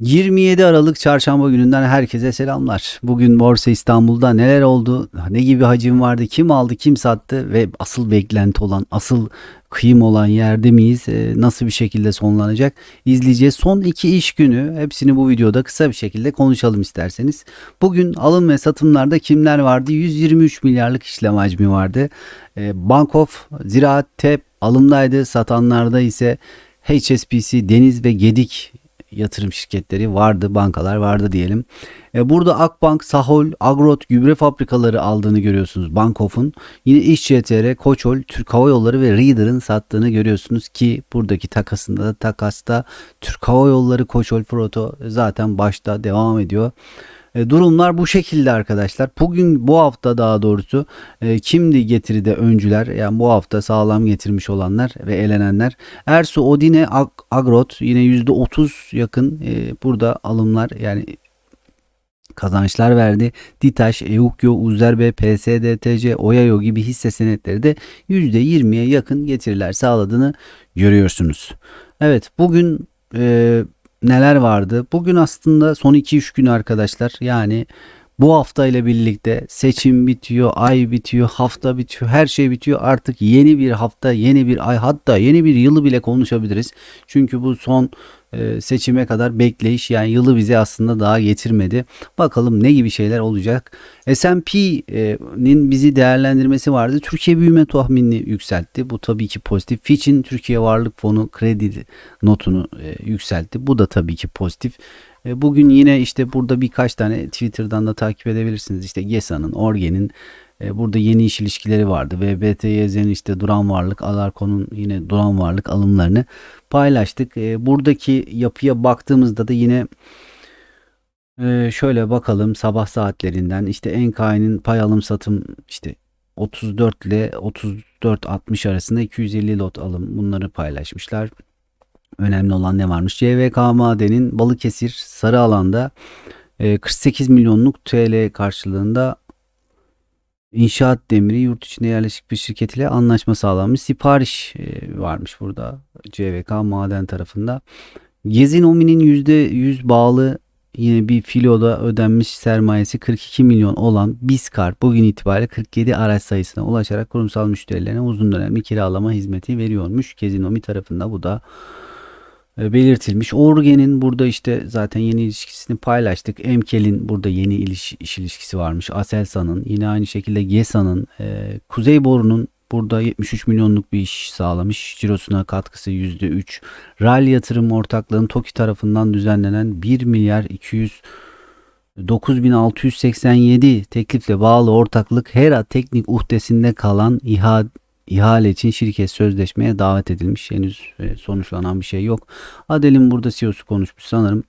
27 Aralık Çarşamba gününden herkese selamlar. Bugün Borsa İstanbul'da neler oldu, ne gibi hacim vardı, kim aldı, kim sattı ve asıl beklenti olan, asıl kıyım olan yerde miyiz, e, nasıl bir şekilde sonlanacak izleyeceğiz. Son iki iş günü hepsini bu videoda kısa bir şekilde konuşalım isterseniz. Bugün alım ve satımlarda kimler vardı? 123 milyarlık işlem hacmi vardı. E, Bank of, Ziraat, TEP alımdaydı, satanlarda ise HSBC, Deniz ve Gedik yatırım şirketleri vardı, bankalar vardı diyelim. E, burada Akbank, Sahol, Agrot gübre fabrikaları aldığını görüyorsunuz Bankof'un. Yine İşCTR, Koçol, Türk Hava Yolları ve Reader'ın sattığını görüyorsunuz ki buradaki takasında da takasta Türk Hava Yolları, Koçol, Proto zaten başta devam ediyor. E, durumlar bu şekilde arkadaşlar. Bugün bu hafta daha doğrusu e, kimdi getiride öncüler yani bu hafta sağlam getirmiş olanlar ve elenenler. Ersu, Odine, Ag- Agrot yine %30 yakın e, burada alımlar yani kazançlar verdi. Ditaş, Eukyo, Uzerbe, PSDTC, Oyayo gibi hisse senetleri de %20'ye yakın getiriler sağladığını görüyorsunuz. Evet bugün e, neler vardı? Bugün aslında son 2-3 gün arkadaşlar yani bu hafta ile birlikte seçim bitiyor, ay bitiyor, hafta bitiyor, her şey bitiyor. Artık yeni bir hafta, yeni bir ay hatta yeni bir yılı bile konuşabiliriz. Çünkü bu son seçime kadar bekleyiş yani yılı bize aslında daha getirmedi. Bakalım ne gibi şeyler olacak. S&P'nin bizi değerlendirmesi vardı. Türkiye büyüme tahminini yükseltti. Bu tabii ki pozitif. Fitch'in Türkiye Varlık Fonu kredi notunu e, yükseltti. Bu da tabii ki pozitif. E, Bugün yine işte burada birkaç tane Twitter'dan da takip edebilirsiniz. İşte GESA'nın, Orgen'in e, burada yeni iş ilişkileri vardı. Ve BTYZ'nin işte duran varlık, Alarko'nun yine duran varlık alımlarını paylaştık. E, Buradaki yapıya baktığımızda da yine e, şöyle bakalım sabah saatlerinden işte Enkai'nin pay alım satım işte 34 ile 34.60 arasında 250 lot alım bunları paylaşmışlar. Önemli olan ne varmış? CVK Maden'in Balıkesir sarı alanda e, 48 milyonluk TL karşılığında inşaat demiri yurt içinde yerleşik bir şirket ile anlaşma sağlanmış. Sipariş e, varmış burada CVK Maden tarafında. Gezi Nomi'nin %100 bağlı yine bir filoda ödenmiş sermayesi 42 milyon olan Biskar bugün itibariyle 47 araç sayısına ulaşarak kurumsal müşterilerine uzun dönemli kiralama hizmeti veriyormuş. Gezinomi tarafında bu da belirtilmiş. Orgen'in burada işte zaten yeni ilişkisini paylaştık. Emkel'in burada yeni iliş, iş ilişkisi varmış. Aselsan'ın yine aynı şekilde GESA'nın e, Kuzey Boru'nun burada 73 milyonluk bir iş sağlamış. Cirosuna katkısı %3. RAL yatırım ortaklığının TOKİ tarafından düzenlenen 1 milyar 200 9687 teklifle bağlı ortaklık HERA teknik uhdesinde kalan ihale ihale için şirket sözleşmeye davet edilmiş. Henüz e, sonuçlanan bir şey yok. Adel'in burada CEO'su konuşmuş sanırım.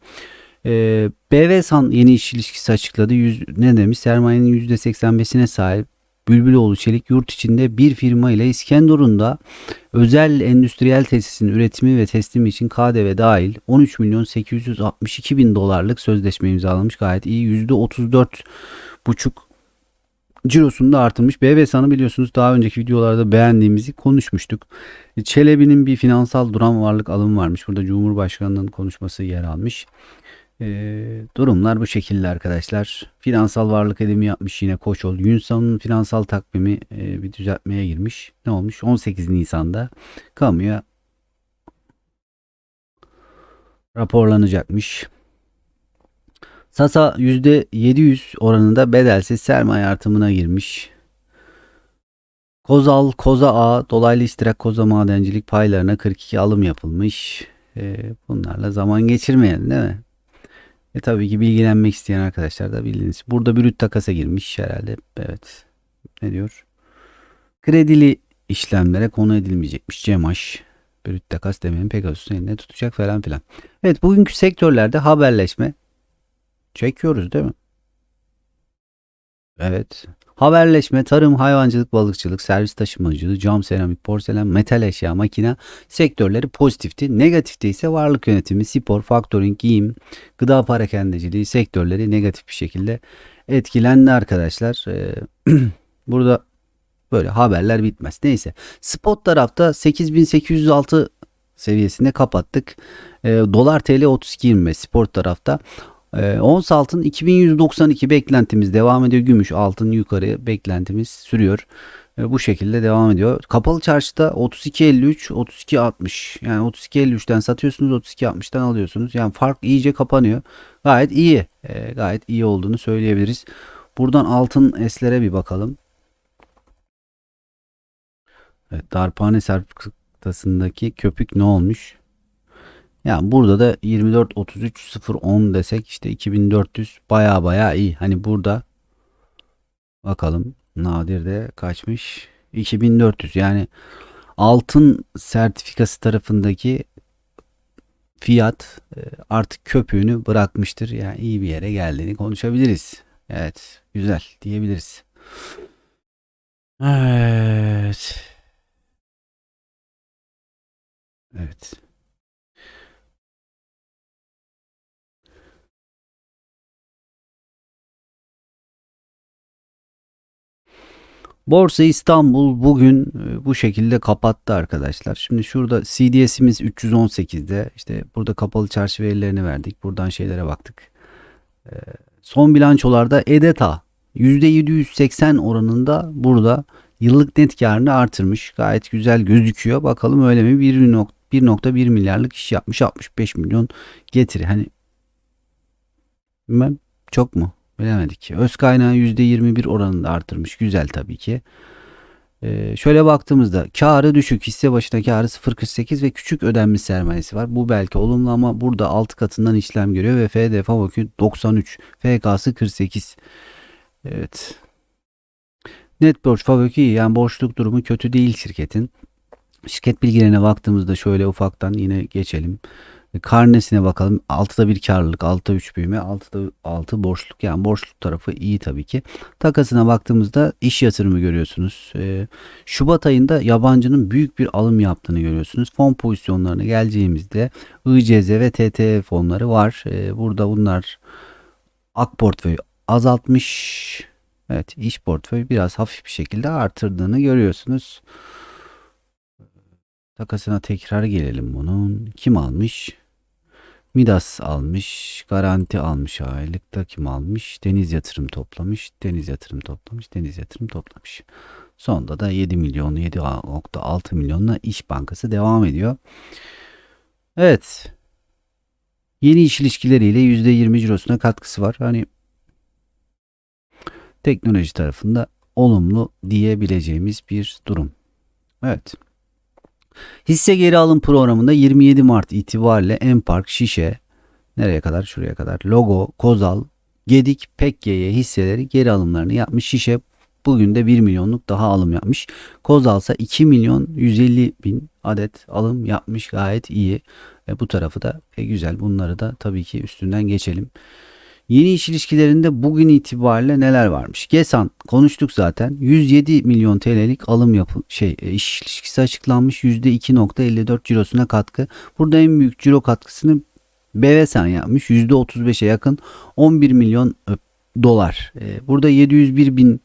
Ee, BVSAN yeni iş ilişkisi açıkladı. Yüz, ne demiş? Sermayenin %85'ine sahip Bülbüloğlu Çelik yurt içinde bir firma ile İskenderun'da özel endüstriyel tesisin üretimi ve teslimi için KDV dahil 13 milyon 862 bin dolarlık sözleşme imzalamış. Gayet iyi. %34 buçuk cirosunu da artırmış. BVSAN'ı biliyorsunuz daha önceki videolarda beğendiğimizi konuşmuştuk. Çelebi'nin bir finansal duran varlık alımı varmış. Burada Cumhurbaşkanı'nın konuşması yer almış. Ee, durumlar bu şekilde arkadaşlar. Finansal varlık edimi yapmış yine Koçol. Yunsan'ın finansal takvimi e, bir düzeltmeye girmiş. Ne olmuş? 18 Nisan'da kamuya raporlanacakmış. Sasa %700 oranında bedelsiz sermaye artımına girmiş. Kozal, Koza A, dolaylı istirak Koza Madencilik paylarına 42 alım yapılmış. Ee, bunlarla zaman geçirmeyelim değil mi? E tabii ki bilgilenmek isteyen arkadaşlar da bildiğiniz. Burada brüt takasa girmiş herhalde. Evet. Ne diyor? Kredili işlemlere konu edilmeyecekmiş. Cemaş. Brüt takas demeyin Pegasus'un elinde tutacak falan filan. Evet bugünkü sektörlerde haberleşme çekiyoruz değil mi? Evet. Haberleşme, tarım, hayvancılık, balıkçılık, servis taşımacılığı, cam, seramik, porselen, metal eşya, makine sektörleri pozitifti. Negatifte ise varlık yönetimi, spor, faktöring, giyim, gıda parakendeciliği sektörleri negatif bir şekilde etkilendi arkadaşlar. Ee, burada böyle haberler bitmez. Neyse. Spot tarafta 8806 seviyesinde kapattık. E, dolar TL 32.25 spor tarafta. E, ons altın 2192 beklentimiz devam ediyor. Gümüş altın yukarı beklentimiz sürüyor. Bu şekilde devam ediyor. Kapalı çarşıda 32.53 32.60 yani 32.53'ten satıyorsunuz 32.60'tan alıyorsunuz. Yani fark iyice kapanıyor. Gayet iyi. E, gayet iyi olduğunu söyleyebiliriz. Buradan altın eslere bir bakalım. Evet, darphane sertifikasındaki köpük ne olmuş? Yani burada da 24 33 0 10 desek işte 2400 baya baya iyi. Hani burada bakalım Nadir de kaçmış? 2400 yani altın sertifikası tarafındaki fiyat e, artık köpüğünü bırakmıştır. Yani iyi bir yere geldiğini konuşabiliriz. Evet güzel diyebiliriz. Evet. Evet. Borsa İstanbul bugün e, bu şekilde kapattı arkadaşlar. Şimdi şurada CDS'imiz 318'de. İşte burada kapalı çarşı verilerini verdik. Buradan şeylere baktık. E, son bilançolarda EDETA %780 oranında burada yıllık net karını artırmış. Gayet güzel gözüküyor. Bakalım öyle mi? 1.1 milyarlık iş yapmış. 65 milyon getiri. Hani çok mu? Bilemedik. Öz kaynağı %21 oranında artırmış. Güzel tabii ki. Ee, şöyle baktığımızda karı düşük hisse başına karı 0.48 ve küçük ödenmiş sermayesi var. Bu belki olumlu ama burada 6 katından işlem görüyor ve FD Favokü 93 FK'sı 48. Evet. Net borç Favokü iyi yani borçluk durumu kötü değil şirketin. Şirket bilgilerine baktığımızda şöyle ufaktan yine geçelim. Karnesine bakalım. 6'da bir karlılık, 6'da 3 büyüme, 6'da 6 borçluk. Yani borçluk tarafı iyi tabii ki. Takasına baktığımızda iş yatırımı görüyorsunuz. Ee, Şubat ayında yabancının büyük bir alım yaptığını görüyorsunuz. Fon pozisyonlarına geleceğimizde ICZ ve TTE fonları var. Ee, burada bunlar ak portföyü azaltmış. Evet iş portföyü biraz hafif bir şekilde artırdığını görüyorsunuz. Takasına tekrar gelelim bunun. Kim almış? Midas almış. Garanti almış aylıkta kim almış? Deniz yatırım toplamış. Deniz yatırım toplamış. Deniz yatırım toplamış. Sonda da 7 milyon 7.6 milyonla İş Bankası devam ediyor. Evet. Yeni iş ilişkileriyle %20 cirosuna katkısı var. Hani teknoloji tarafında olumlu diyebileceğimiz bir durum. Evet. Hisse geri alım programında 27 Mart itibariyle Empark, Şişe, nereye kadar? Şuraya kadar. Logo, Kozal, Gedik, Pekke'ye hisseleri geri alımlarını yapmış. Şişe bugün de 1 milyonluk daha alım yapmış. Kozal ise 2 milyon 150 bin adet alım yapmış. Gayet iyi. Ve bu tarafı da e, güzel. Bunları da tabii ki üstünden geçelim. Yeni iş ilişkilerinde bugün itibariyle neler varmış? Gesan konuştuk zaten. 107 milyon TL'lik alım yapı şey e, iş ilişkisi açıklanmış. %2.54 cirosuna katkı. Burada en büyük ciro katkısını Bevesan yapmış. %35'e yakın 11 milyon dolar. E, burada 701 bin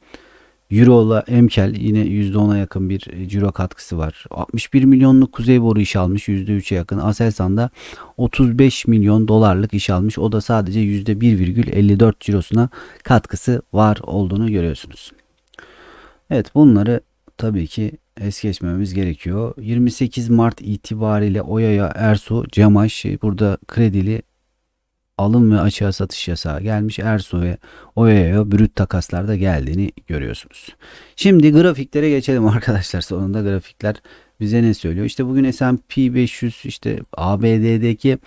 Euro ile Emkel yine %10'a yakın bir e, ciro katkısı var. 61 milyonluk Kuzey Boru iş almış %3'e yakın. Aselsan da 35 milyon dolarlık iş almış. O da sadece %1,54 cirosuna katkısı var olduğunu görüyorsunuz. Evet bunları tabii ki es geçmemiz gerekiyor. 28 Mart itibariyle Oya'ya Ersu, Cemaş burada kredili alım ve açığa satış yasağı gelmiş. Erso ve Oya'ya brüt takaslarda geldiğini görüyorsunuz. Şimdi grafiklere geçelim arkadaşlar. Sonunda grafikler bize ne söylüyor? İşte bugün S&P 500 işte ABD'deki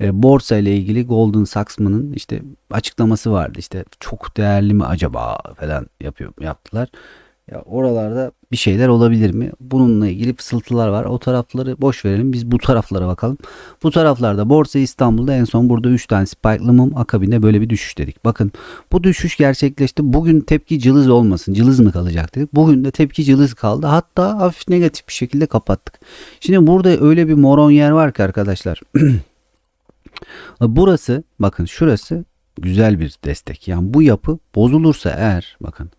e, borsa ile ilgili Golden Sachs'ın işte açıklaması vardı. İşte çok değerli mi acaba falan yapıyor yaptılar. Ya oralarda bir şeyler olabilir mi? Bununla ilgili fısıltılar var. O tarafları boş verelim. Biz bu taraflara bakalım. Bu taraflarda Borsa İstanbul'da en son burada 3 tane spike'lı mum akabinde böyle bir düşüş dedik. Bakın bu düşüş gerçekleşti. Bugün tepki cılız olmasın. Cılız mı kalacak dedik. Bugün de tepki cılız kaldı. Hatta hafif negatif bir şekilde kapattık. Şimdi burada öyle bir moron yer var ki arkadaşlar. Burası bakın şurası güzel bir destek. Yani bu yapı bozulursa eğer bakın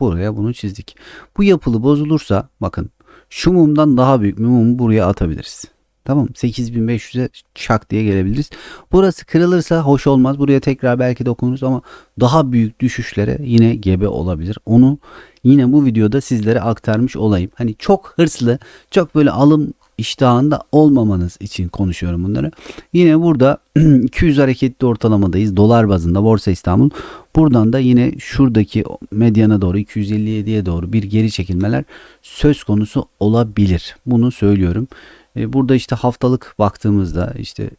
Buraya bunu çizdik. Bu yapılı bozulursa bakın şu mumdan daha büyük bir mumu buraya atabiliriz. Tamam 8500'e şak diye gelebiliriz. Burası kırılırsa hoş olmaz. Buraya tekrar belki dokunuruz ama daha büyük düşüşlere yine gebe olabilir. Onu yine bu videoda sizlere aktarmış olayım. Hani çok hırslı, çok böyle alım iştahında olmamanız için konuşuyorum bunları. Yine burada 200 hareketli ortalamadayız. Dolar bazında Borsa İstanbul. Buradan da yine şuradaki medyana doğru 257'ye doğru bir geri çekilmeler söz konusu olabilir. Bunu söylüyorum. E, burada işte haftalık baktığımızda işte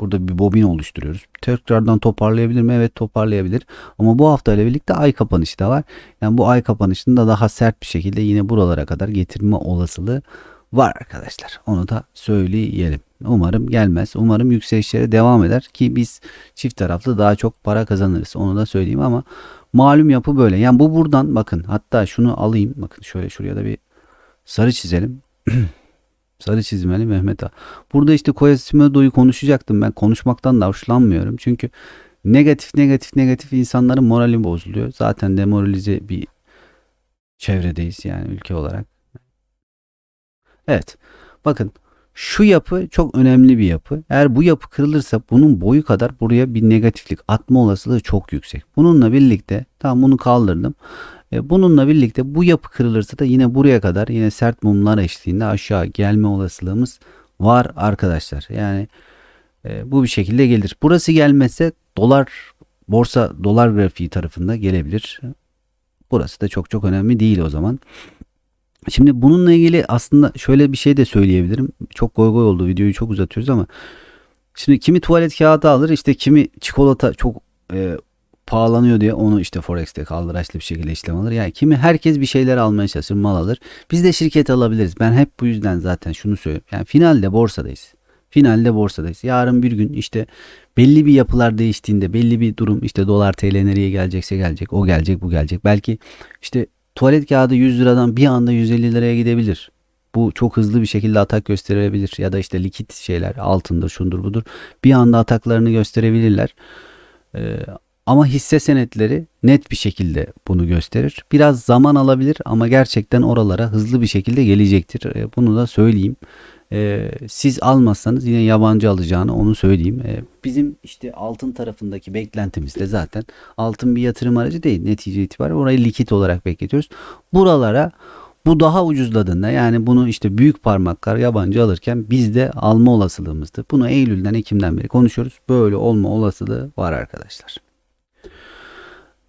burada bir bobin oluşturuyoruz. Tekrardan toparlayabilir mi? Evet toparlayabilir. Ama bu hafta ile birlikte ay kapanışı da var. Yani bu ay kapanışını da daha sert bir şekilde yine buralara kadar getirme olasılığı var arkadaşlar. Onu da söyleyelim. Umarım gelmez. Umarım yükselişlere devam eder ki biz çift taraflı daha çok para kazanırız. Onu da söyleyeyim ama malum yapı böyle. Yani bu buradan bakın hatta şunu alayım. Bakın şöyle şuraya da bir sarı çizelim. sarı çizmeli Mehmet Ağa. Burada işte Quasimodo'yu konuşacaktım ben. Konuşmaktan da hoşlanmıyorum. Çünkü negatif negatif negatif insanların morali bozuluyor. Zaten demoralize bir çevredeyiz yani ülke olarak. Evet. Bakın şu yapı çok önemli bir yapı. Eğer bu yapı kırılırsa bunun boyu kadar buraya bir negatiflik atma olasılığı çok yüksek. Bununla birlikte tamam bunu kaldırdım. E, bununla birlikte bu yapı kırılırsa da yine buraya kadar yine sert mumlar eşliğinde aşağı gelme olasılığımız var arkadaşlar. Yani e, bu bir şekilde gelir. Burası gelmezse dolar borsa dolar grafiği tarafında gelebilir. Burası da çok çok önemli değil o zaman. Şimdi bununla ilgili aslında şöyle bir şey de söyleyebilirim. Çok goy goy oldu videoyu çok uzatıyoruz ama şimdi kimi tuvalet kağıdı alır işte kimi çikolata çok e, pahalanıyor diye onu işte Forex'te kaldıraçlı bir şekilde işlem alır. Yani kimi herkes bir şeyler almaya çalışır mal alır. Biz de şirket alabiliriz. Ben hep bu yüzden zaten şunu söylüyorum. Yani finalde borsadayız. Finalde borsadayız. Yarın bir gün işte belli bir yapılar değiştiğinde belli bir durum işte dolar TL nereye gelecekse gelecek. O gelecek bu gelecek. Belki işte tuvalet kağıdı 100 liradan bir anda 150 liraya gidebilir. Bu çok hızlı bir şekilde atak gösterebilir ya da işte likit şeyler altındır şundur budur bir anda ataklarını gösterebilirler. Ee, ama hisse senetleri net bir şekilde bunu gösterir. Biraz zaman alabilir ama gerçekten oralara hızlı bir şekilde gelecektir. Ee, bunu da söyleyeyim. Ee, siz almazsanız yine yabancı alacağını onu söyleyeyim. Ee, bizim işte altın tarafındaki beklentimiz de zaten altın bir yatırım aracı değil. Netice itibariyle orayı likit olarak bekletiyoruz. Buralara bu daha ucuzladığında yani bunu işte büyük parmaklar yabancı alırken biz de alma olasılığımızdı. Bunu Eylül'den Ekim'den beri konuşuyoruz. Böyle olma olasılığı var arkadaşlar.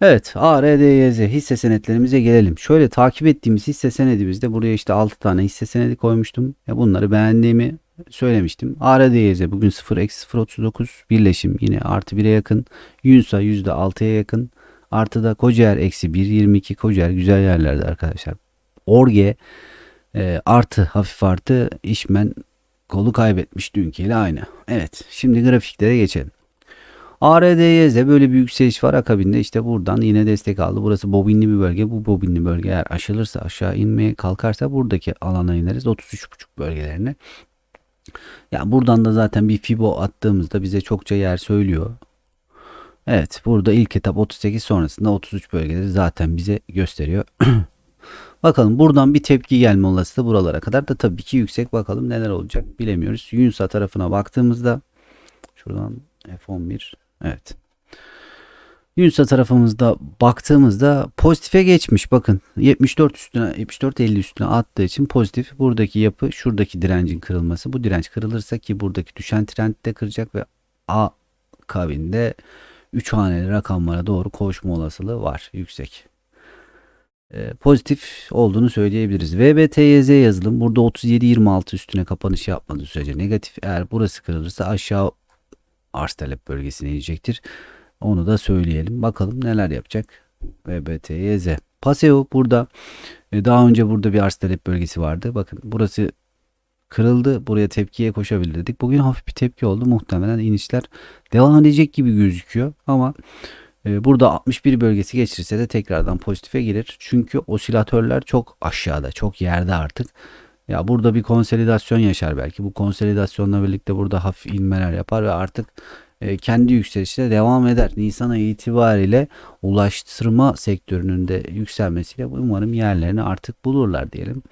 Evet ARDYZ hisse senetlerimize gelelim. Şöyle takip ettiğimiz hisse senedimizde buraya işte 6 tane hisse senedi koymuştum. Ya bunları beğendiğimi söylemiştim. ARDYZ bugün 0 0.39 birleşim yine artı 1'e yakın. Yunsa %6'ya yakın. Artı da Kocaer eksi 1.22 Kocaer güzel yerlerde arkadaşlar. Orge e, artı hafif artı işmen kolu kaybetmiş dünkiyle aynı. Evet şimdi grafiklere geçelim. ARDY'de böyle bir yükseliş var. Akabinde işte buradan yine destek aldı. Burası bobinli bir bölge. Bu bobinli bölge eğer aşılırsa aşağı inmeye kalkarsa buradaki alana ineriz. 33.5 bölgelerine. Yani buradan da zaten bir fibo attığımızda bize çokça yer söylüyor. Evet burada ilk etap 38 sonrasında 33 bölgeleri zaten bize gösteriyor. Bakalım buradan bir tepki gelme olasılığı buralara kadar da tabii ki yüksek. Bakalım neler olacak bilemiyoruz. Yunsa tarafına baktığımızda şuradan F11 Evet. Yunsa tarafımızda baktığımızda pozitife geçmiş. Bakın 74 üstüne 74 50 üstüne attığı için pozitif. Buradaki yapı şuradaki direncin kırılması. Bu direnç kırılırsa ki buradaki düşen trend de kıracak ve A kabinde 3 haneli rakamlara doğru koşma olasılığı var yüksek. Ee, pozitif olduğunu söyleyebiliriz. VBTYZ yazılım burada 37-26 üstüne kapanış yapmadığı sürece negatif. Eğer burası kırılırsa aşağı arz talep bölgesine inecektir. Onu da söyleyelim. Bakalım neler yapacak. VBTYZ. Paseo burada e, daha önce burada bir arz talep bölgesi vardı. Bakın burası kırıldı. Buraya tepkiye koşabilir dedik. Bugün hafif bir tepki oldu. Muhtemelen inişler devam edecek gibi gözüküyor. Ama e, burada 61 bölgesi geçirse de tekrardan pozitife girer. Çünkü osilatörler çok aşağıda, çok yerde artık. Ya burada bir konsolidasyon yaşar belki. Bu konsolidasyonla birlikte burada hafif inmeler yapar ve artık e, kendi yükselişine devam eder. Nisan ayı itibariyle ulaştırma sektörünün de yükselmesiyle umarım yerlerini artık bulurlar diyelim.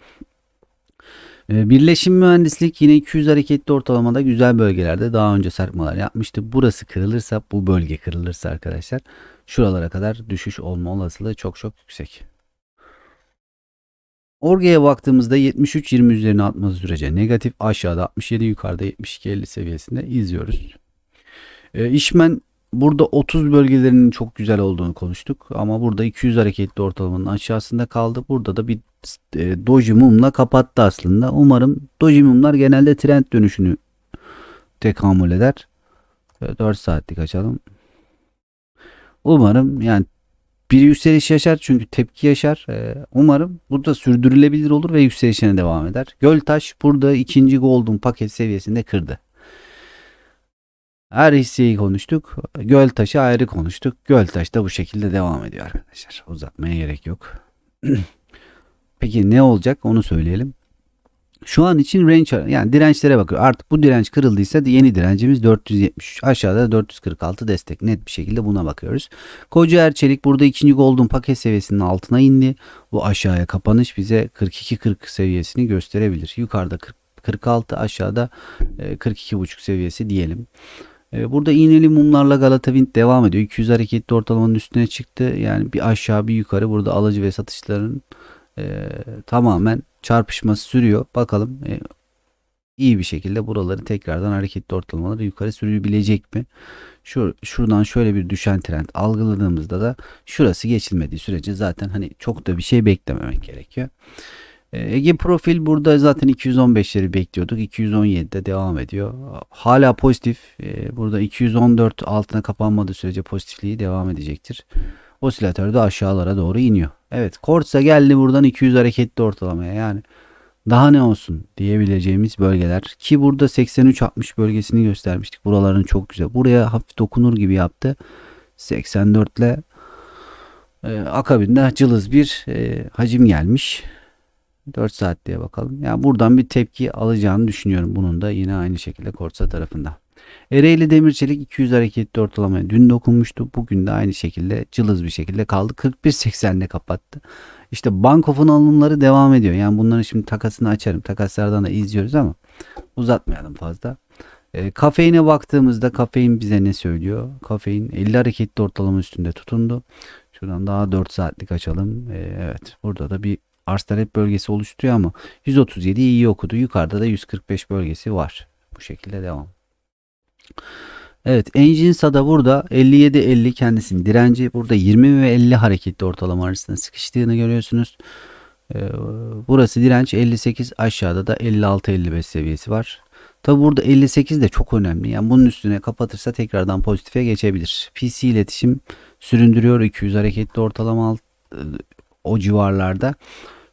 Ee, Birleşim mühendislik yine 200 hareketli ortalamada güzel bölgelerde daha önce sarkmalar yapmıştı. Burası kırılırsa bu bölge kırılırsa arkadaşlar şuralara kadar düşüş olma olasılığı çok çok yüksek. Orga'ya baktığımızda 73-20 üzerine atması sürece negatif aşağıda 67 yukarıda 72-50 seviyesinde izliyoruz. E, işmen burada 30 bölgelerinin çok güzel olduğunu konuştuk ama burada 200 hareketli ortalamanın aşağısında kaldı. Burada da bir e, doji mumla kapattı aslında. Umarım doji mumlar genelde trend dönüşünü tekamül eder. E, 4 saatlik açalım. Umarım yani bir yükseliş yaşar çünkü tepki yaşar. Ee, umarım bu da sürdürülebilir olur ve yükselişine devam eder. Göltaş burada ikinci golden paket seviyesinde kırdı. Her hisseyi konuştuk. Göltaş'ı ayrı konuştuk. Göltaş da bu şekilde devam ediyor arkadaşlar. Uzatmaya gerek yok. Peki ne olacak onu söyleyelim. Şu an için range yani dirençlere bakıyor. Artık bu direnç kırıldıysa yeni direncimiz 473. Aşağıda 446 destek. Net bir şekilde buna bakıyoruz. Koca Erçelik burada ikinci golden paket seviyesinin altına indi. Bu aşağıya kapanış bize 42-40 seviyesini gösterebilir. Yukarıda 40, 46 aşağıda 42,5 seviyesi diyelim. E, Burada iğneli mumlarla Galata Wind devam ediyor. 200 hareketli ortalamanın üstüne çıktı. Yani bir aşağı bir yukarı burada alıcı ve satışların e, tamamen çarpışması sürüyor. Bakalım e, iyi bir şekilde buraları tekrardan hareketli ortalamaları yukarı sürebilecek mi? Şu, şuradan şöyle bir düşen trend algıladığımızda da şurası geçilmediği sürece zaten hani çok da bir şey beklememek gerekiyor. E, Ege profil burada zaten 215'leri bekliyorduk. 217'de devam ediyor. Hala pozitif. E, burada 214 altına kapanmadığı sürece pozitifliği devam edecektir. Osilatör de aşağılara doğru iniyor. Evet Korsa geldi buradan 200 hareketli ortalamaya yani daha ne olsun diyebileceğimiz bölgeler ki burada 83-60 bölgesini göstermiştik. Buraların çok güzel. Buraya hafif dokunur gibi yaptı. 84 ile e, akabinde cılız bir e, hacim gelmiş. 4 saat diye bakalım. Yani buradan bir tepki alacağını düşünüyorum. Bunun da yine aynı şekilde Korsa tarafında. Ereğli Demirçelik 200 hareketli ortalamaya dün dokunmuştu. Bugün de aynı şekilde cılız bir şekilde kaldı. 41.80'de kapattı. İşte Bankof'un alımları devam ediyor. Yani bunların şimdi takasını açarım. Takaslardan da izliyoruz ama uzatmayalım fazla. E, kafeine baktığımızda kafein bize ne söylüyor? Kafein 50 hareketli ortalama üstünde tutundu. Şuradan daha 4 saatlik açalım. E, evet burada da bir arz talep bölgesi oluşturuyor ama 137 iyi okudu. Yukarıda da 145 bölgesi var. Bu şekilde devam. Evet Enginsa da burada 57-50 kendisinin direnci. Burada 20 ve 50 hareketli ortalama arasında sıkıştığını görüyorsunuz. Ee, burası direnç 58 aşağıda da 56-55 seviyesi var. Tabi burada 58 de çok önemli. Yani bunun üstüne kapatırsa tekrardan pozitife geçebilir. PC iletişim süründürüyor 200 hareketli ortalama alt, e, o civarlarda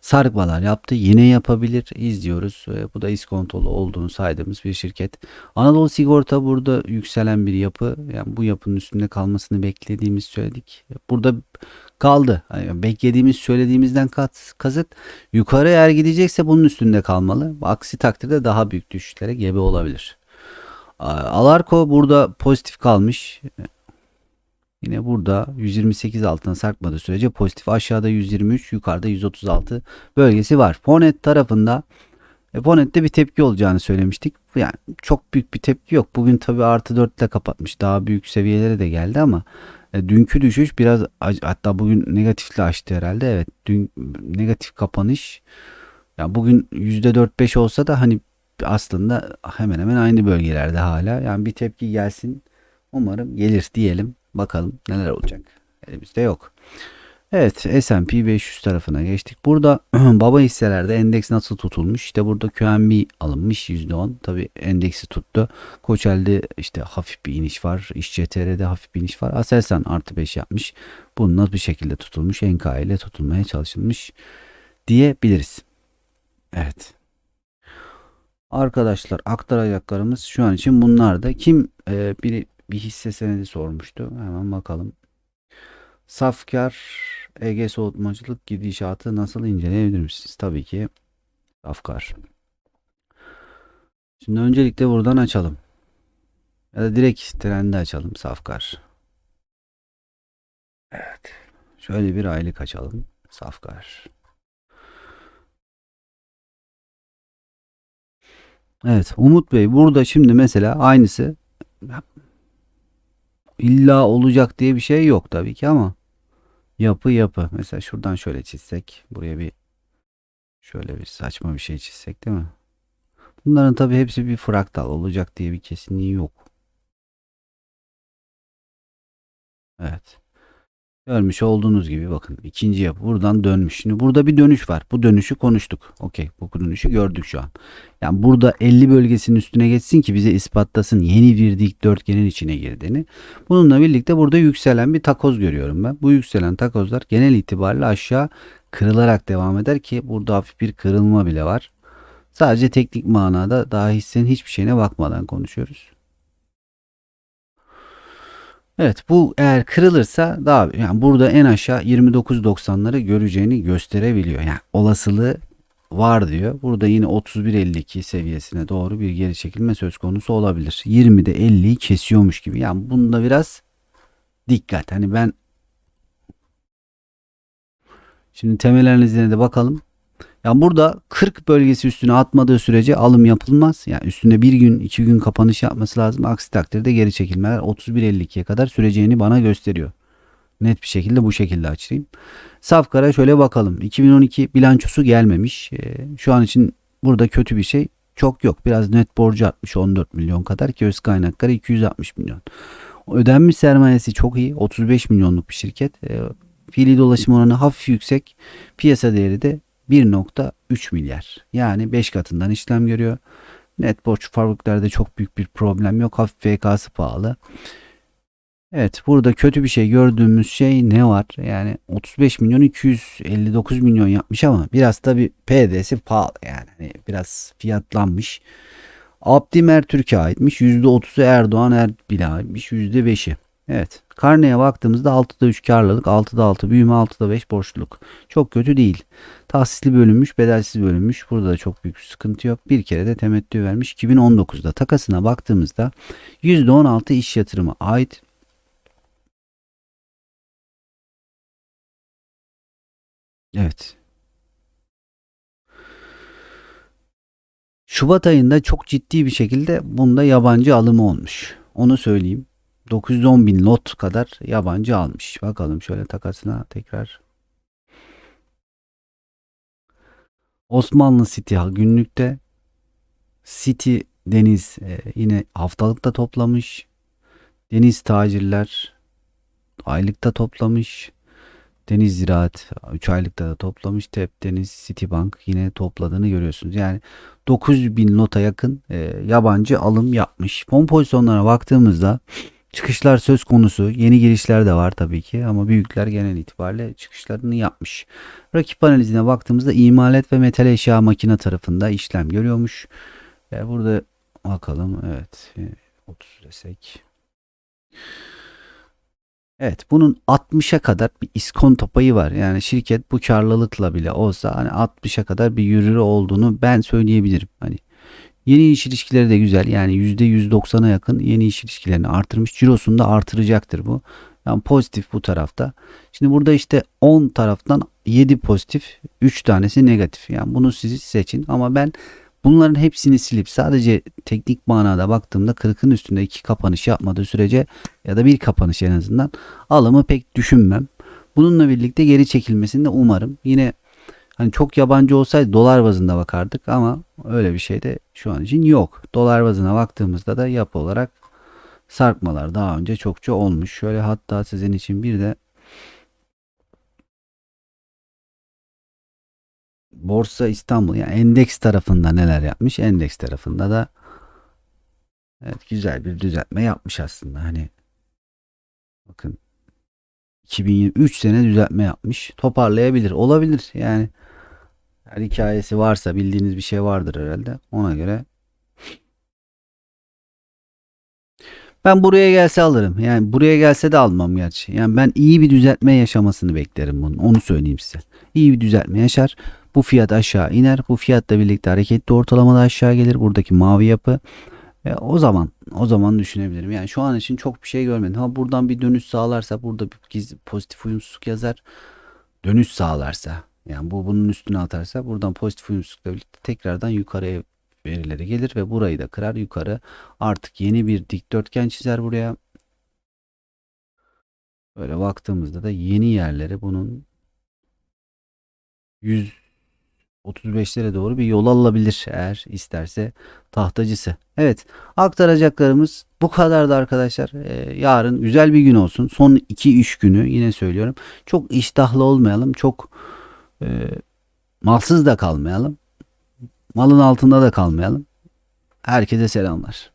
sarkmalar yaptı. Yine yapabilir. İzliyoruz. E, bu da iskontolu olduğunu saydığımız bir şirket. Anadolu Sigorta burada yükselen bir yapı. Yani bu yapının üstünde kalmasını beklediğimiz söyledik. Burada kaldı. Yani beklediğimiz söylediğimizden kat, kasıt yukarı eğer gidecekse bunun üstünde kalmalı. Aksi takdirde daha büyük düşüşlere gebe olabilir. Alarko burada pozitif kalmış. Yine burada 128 altına sarkmadığı sürece pozitif aşağıda 123 yukarıda 136 bölgesi var. Fonet tarafında e, Fonet'te bir tepki olacağını söylemiştik. Yani çok büyük bir tepki yok. Bugün tabi artı 4 ile kapatmış. Daha büyük seviyelere de geldi ama e, dünkü düşüş biraz hatta bugün negatifle açtı herhalde. Evet dün negatif kapanış. Yani bugün %4-5 olsa da hani aslında hemen hemen aynı bölgelerde hala. Yani bir tepki gelsin. Umarım gelir diyelim. Bakalım neler olacak. Elimizde yok. Evet S&P 500 tarafına geçtik. Burada baba hisselerde endeks nasıl tutulmuş? İşte burada QNB alınmış %10. Tabi endeksi tuttu. Koçel'de işte hafif bir iniş var. İşçi hafif bir iniş var. Aselsan artı 5 yapmış. Bunun bir şekilde tutulmuş. NK ile tutulmaya çalışılmış diyebiliriz. Evet. Arkadaşlar aktaracaklarımız şu an için bunlar da. Kim e, biri bir hisse senedi sormuştu. Hemen bakalım. Safkar Ege Soğutmacılık gidişatı nasıl inceleyebilir misiniz? Tabii ki Safkar. Şimdi öncelikle buradan açalım. Ya da direkt trendi açalım Safkar. Evet. Şöyle bir aylık açalım. Safkar. Evet Umut Bey burada şimdi mesela aynısı illa olacak diye bir şey yok tabii ki ama yapı yapı. Mesela şuradan şöyle çizsek buraya bir şöyle bir saçma bir şey çizsek değil mi? Bunların tabii hepsi bir fraktal olacak diye bir kesinliği yok. Evet. Görmüş olduğunuz gibi bakın ikinci yapı buradan dönmüş. Şimdi burada bir dönüş var. Bu dönüşü konuştuk. Okey bu dönüşü gördük şu an. Yani burada 50 bölgesinin üstüne geçsin ki bize ispatlasın yeni bir dikdörtgenin içine girdiğini. Bununla birlikte burada yükselen bir takoz görüyorum ben. Bu yükselen takozlar genel itibariyle aşağı kırılarak devam eder ki burada hafif bir kırılma bile var. Sadece teknik manada daha hissenin hiçbir şeyine bakmadan konuşuyoruz. Evet bu eğer kırılırsa daha yani burada en aşağı 29.90'ları göreceğini gösterebiliyor. Yani olasılığı var diyor. Burada yine 31.52 seviyesine doğru bir geri çekilme söz konusu olabilir. 20'de 50'yi kesiyormuş gibi. Yani bunda biraz dikkat. Hani ben şimdi temel analizine de bakalım. Yani burada 40 bölgesi üstüne atmadığı sürece alım yapılmaz. Yani üstünde bir gün iki gün kapanış yapması lazım. Aksi takdirde geri çekilmeler 31.52'ye kadar süreceğini bana gösteriyor. Net bir şekilde bu şekilde açayım. Safkar'a şöyle bakalım. 2012 bilançosu gelmemiş. Ee, şu an için burada kötü bir şey çok yok. Biraz net borcu atmış 14 milyon kadar ki öz kaynakları 260 milyon. Ödenmiş sermayesi çok iyi. 35 milyonluk bir şirket. E, fiili dolaşım oranı hafif yüksek. Piyasa değeri de 1.3 milyar. Yani 5 katından işlem görüyor. Net borç fabriklarda çok büyük bir problem yok. Hafif FK'sı pahalı. Evet burada kötü bir şey gördüğümüz şey ne var? Yani 35 milyon 259 milyon yapmış ama biraz tabi PD'si pahalı yani. Hani biraz fiyatlanmış. Abdimer Türkiye aitmiş. %30'u Erdoğan Erbil'e aitmiş. %5'i. Evet. Karneye baktığımızda 6'da 3 karlılık, 6'da 6 büyüme, 6'da 5 borçluluk. Çok kötü değil. Tahsisli bölünmüş, bedelsiz bölünmüş. Burada da çok büyük sıkıntı yok. Bir kere de temettü vermiş. 2019'da takasına baktığımızda %16 iş yatırımı ait. Evet. Şubat ayında çok ciddi bir şekilde bunda yabancı alımı olmuş. Onu söyleyeyim. 910 bin lot kadar yabancı almış. Bakalım şöyle takasına tekrar. Osmanlı City günlükte City Deniz e, yine haftalıkta toplamış. Deniz tacirler aylıkta toplamış. Deniz Ziraat 3 aylıkta da toplamış. TEP Deniz Citibank yine topladığını görüyorsunuz. Yani 9000 lota yakın e, yabancı alım yapmış. Fon pozisyonlarına baktığımızda Çıkışlar söz konusu. Yeni girişler de var tabii ki ama büyükler genel itibariyle çıkışlarını yapmış. Rakip analizine baktığımızda imalat ve metal eşya makine tarafında işlem görüyormuş. Yani burada bakalım evet 30 desek. Evet bunun 60'a kadar bir iskonto payı var. Yani şirket bu karlılıkla bile olsa hani 60'a kadar bir yürürü olduğunu ben söyleyebilirim. Hani Yeni iş ilişkileri de güzel. Yani %190'a yakın yeni iş ilişkilerini artırmış. Cirosunu da artıracaktır bu. Yani pozitif bu tarafta. Şimdi burada işte 10 taraftan 7 pozitif, 3 tanesi negatif. Yani bunu siz seçin ama ben bunların hepsini silip sadece teknik manada baktığımda 40'ın üstünde iki kapanış yapmadığı sürece ya da bir kapanış en azından alımı pek düşünmem. Bununla birlikte geri çekilmesini de umarım. Yine Hani çok yabancı olsaydı dolar bazında bakardık ama öyle bir şey de şu an için yok. Dolar bazına baktığımızda da yapı olarak sarkmalar daha önce çokça olmuş. Şöyle hatta sizin için bir de Borsa İstanbul yani endeks tarafında neler yapmış? Endeks tarafında da evet güzel bir düzeltme yapmış aslında. Hani bakın 2023 sene düzeltme yapmış. Toparlayabilir. Olabilir. Yani her hikayesi varsa bildiğiniz bir şey vardır herhalde. Ona göre Ben buraya gelse alırım. Yani buraya gelse de almam gerçi. Yani ben iyi bir düzeltme yaşamasını beklerim bunun. Onu söyleyeyim size. İyi bir düzeltme yaşar. Bu fiyat aşağı iner. Bu fiyatla birlikte hareketli ortalamada aşağı gelir. Buradaki mavi yapı. E, o zaman o zaman düşünebilirim. Yani şu an için çok bir şey görmedim. Ha buradan bir dönüş sağlarsa burada bir pozitif uyumsuzluk yazar. Dönüş sağlarsa yani bu bunun üstüne atarsa buradan pozitif uyumsuzlukla birlikte tekrardan yukarıya verileri gelir ve burayı da kırar yukarı. Artık yeni bir dikdörtgen çizer buraya. Böyle baktığımızda da yeni yerlere bunun 135'lere doğru bir yol alabilir eğer isterse tahtacısı. Evet aktaracaklarımız bu kadardı arkadaşlar. Ee, yarın güzel bir gün olsun. Son 2-3 günü yine söylüyorum. Çok iştahlı olmayalım. Çok e, malsız da kalmayalım. Malın altında da kalmayalım. Herkese selamlar.